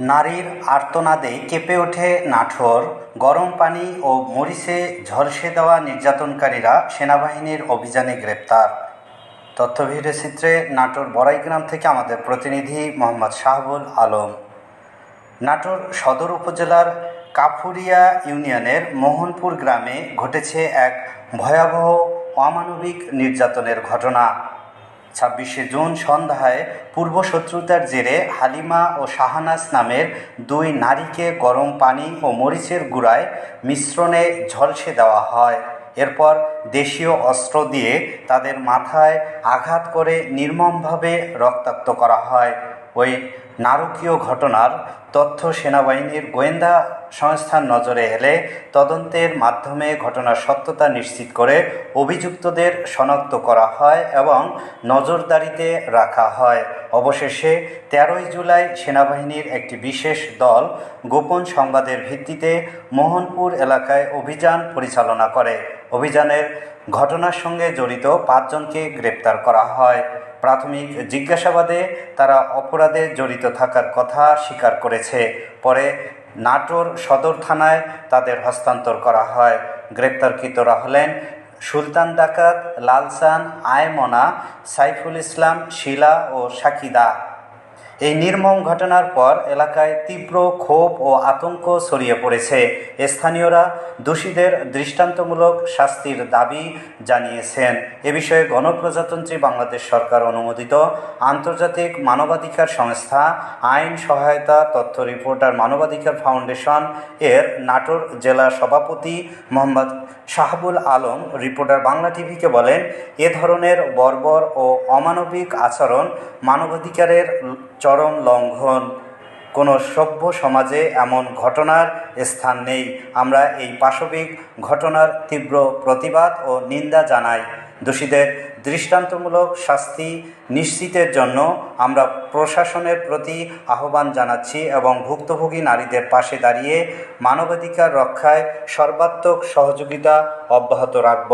নারীর আর্তনাদে কেঁপে ওঠে নাটোর গরম পানি ও মরিচে ঝলসে দেওয়া নির্যাতনকারীরা সেনাবাহিনীর অভিযানে গ্রেপ্তার। তথ্য চিত্রে নাটোর বড়াইগ্রাম থেকে আমাদের প্রতিনিধি মোহাম্মদ শাহবুল আলম। নাটোর সদর উপজেলার কাফুরিয়া ইউনিয়নের মোহনপুর গ্রামে ঘটেছে এক ভয়াবহ অমানবিক নির্যাতনের ঘটনা। ছাব্বিশে জুন সন্ধ্যায় পূর্ব শত্রুতার জেরে হালিমা ও শাহানাস নামের দুই নারীকে গরম পানি ও মরিচের গুঁড়ায় মিশ্রণে ঝলসে দেওয়া হয়। এরপর দেশীয় অস্ত্র দিয়ে তাদের মাথায় আঘাত করে নির্মমভাবে রক্তাক্ত করা হয়। ওই নারকীয় ঘটনার তথ্য সেনাবাহিনীর গোয়েন্দা সংস্থার নজরে এলে তদন্তের মাধ্যমে ঘটনার সত্যতা নিশ্চিত করে অভিযুক্তদের শনাক্ত করা হয় এবং নজরদারিতে রাখা হয়। অবশেষে তেরোই জুলাই সেনাবাহিনীর একটি বিশেষ দল গোপন সংবাদের ভিত্তিতে মোহনপুর এলাকায় অভিযান পরিচালনা করে। অভিযানের ঘটনার সঙ্গে জড়িত পাঁচজনকে গ্রেপ্তার করা হয়। প্রাথমিক জিজ্ঞাসাবাদে তারা অপরাধে জড়িত থাকার কথা স্বীকার করেছে। পরে নাটোর সদর থানায় তাদের হস্তান্তর করা হয়। গ্রেপ্তারকৃতরা হলেন সুলতান ডাকাত, লালসান, আয়মনা, সাইফুল ইসলাম, শিলা ও সাকিদা। এই নির্মম ঘটনার পর এলাকায় তীব্র ক্ষোভ ও আতঙ্ক ছড়িয়ে পড়েছে। স্থানীয়রা দোষীদের দৃষ্টান্তমূলক শাস্তির দাবি জানিয়েছেন। এ বিষয়ে গণপ্রজাতন্ত্রী বাংলাদেশ সরকার অনুমোদিত আন্তর্জাতিক মানবাধিকার সংস্থা, আইন সহায়তা তথ্য রিপোর্টার মানবাধিকার ফাউন্ডেশন এর নাটোর জেলা সভাপতি মোহাম্মদ শাহাবুল আলম, রিপোর্টার বাংলা টিভিকে বলেন, এ ধরনের বর্বর ও অমানবিক আচরণ মানবাধিকারের চরম লঙ্ঘন। কোনো সভ্য সমাজে এমন ঘটনার স্থান নেই। আমরা এই পাশবিক ঘটনার তীব্র প্রতিবাদ ও নিন্দা জানাই। দোষীদের দৃষ্টান্তমূলক শাস্তি নিশ্চিতের জন্য আমরা প্রশাসনের প্রতি আহ্বান জানাচ্ছি এবং ভুক্তভোগী নারীদের পাশে দাঁড়িয়ে মানবাধিকার রক্ষায় সর্বাত্মক সহযোগিতা অব্যাহত রাখব।